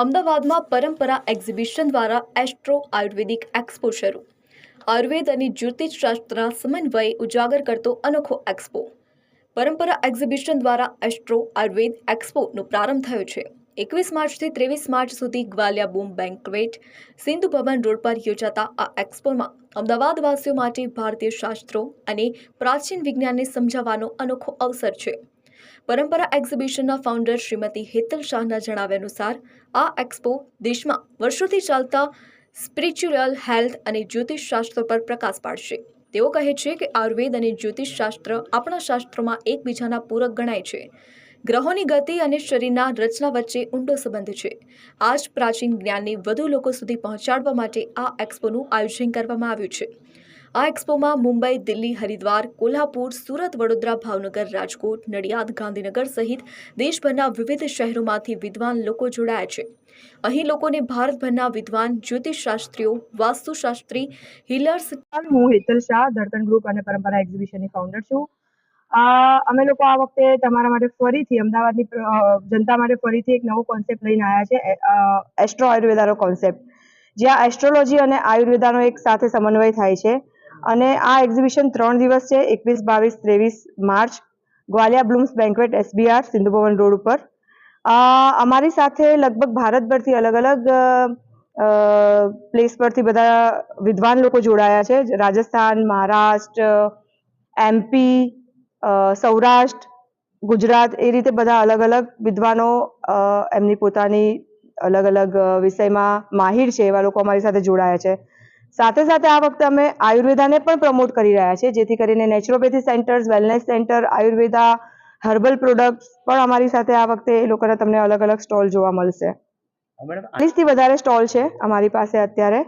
અમદાવાદમાં પરંપરા એક્ઝિબિશન દ્વારા એસ્ટ્રો આયુર્વેદિક એક્સપો શરૂ. આયુર્વેદ અને જ્યોતિષશાસ્ત્રના સમન્વય ઉજાગર કરતો અનોખો એક્સપો. પરંપરા એક્ઝિબિશન દ્વારા એસ્ટ્રો આયુર્વેદ એક્સપોનો પ્રારંભ થયો છે. એકવીસ માર્ચથી ત્રેવીસ માર્ચ સુધી ગ્વાલિયા બૂમ બેન્કવેટ, સિંધુ ભવન રોડ પર યોજાતા આ એક્સપોમાં અમદાવાદવાસીઓ માટે ભારતીય શાસ્ત્રો અને પ્રાચીન વિજ્ઞાનને સમજાવવાનો અનોખો અવસર છે. પરંપરા એક્ઝિબિશનના ફાઉન્ડર શ્રીમતી હેતલ શાહના જણાવ્યા અનુસાર, આ એક્સપો દેશમાં વર્ષોથી ચાલતા સ્પિરિચ્યુઅલ હેલ્થ અને જ્યોતિષશાસ્ત્ર પર પ્રકાશ પાડશે. તેઓ કહે છે કે આયુર્વેદ અને જ્યોતિષશાસ્ત્ર આપણા શાસ્ત્રોમાં એકબીજાના પૂરક ગણાય છે. ગ્રહોની ગતિ અને શરીરના રચના વચ્ચે ઊંડો સંબંધ છે. આ જ પ્રાચીન જ્ઞાનને વધુ લોકો સુધી પહોંચાડવા માટે આ એક્સપોનું આયોજન કરવામાં આવ્યું છે. આ એક્સપોમાં મુંબઈ, દિલ્હી, હરિદ્વાર, કોલ્હાપુર, સુરત, વડોદરા, ભાવનગર, રાજકોટ, નડિયાદ, ગાંધીનગર સહિત દેશભરના વિવિધ શહેરોમાંથી વિદ્વાન લોકો જોડાયા છે. અહીં લોકોને ભારતભરના વિદ્વાન, જ્યોતિષશાસ્ત્રીઓ, વાસ્તુશાસ્ત્રી હિલર્સ હું હેતલ શાહ દર્તન ગ્રુપ અને પરંપરા એક્ઝિબિશનની ફાઉન્ડર છું. અમે લોકો આ વખતે તમારા માટે ફરીથી, અમદાવાદની જનતા માટે ફરીથી એક નવો કોન્સેપ્ટ લઈને આવ્યા છે એસ્ટ્રો આયુર્વેદાનો કોન્સેપ્ટ જ્યાં એસ્ટ્રોલોજી અને આયુર્વેદાનો એક સાથે સમન્વય થાય છે. અને આ એક્ઝિબિશન ત્રણ દિવસ છે, એકવીસ, બાવીસ, ત્રેવીસ March, Gwalia Blooms Banquet, SBR Sindhu Bhavan road ઉપર. અમારી સાથે લગભગ ભારતભરથી અલગ અલગ પ્લેસ પરથી બધા વિદ્વાન લોકો જોડાયા છે. રાજસ્થાન, મહારાષ્ટ્ર એમપી સૌરાષ્ટ્ર, ગુજરાત, એ રીતે બધા અલગ અલગ વિદ્વાનો એમની પોતાની અલગ અલગ વિષયમાં માહિર છે એવા લોકો અમારી સાથે જોડાયા છે. સાથે સાથે આ વખતે અમે આયુર્વેદાને પણ પ્રમોટ કરી રહ્યા છીએ જેથી કરીને naturopathy centres wellness centre Ayurveda herbal products પણ અમારી સાથે આ વખતે એ લોકોના તમને અલગ અલગ સ્ટોલ જોવા મળશે. ચાલીસથી વધારે સ્ટોલ છે અમારી પાસે અત્યારે.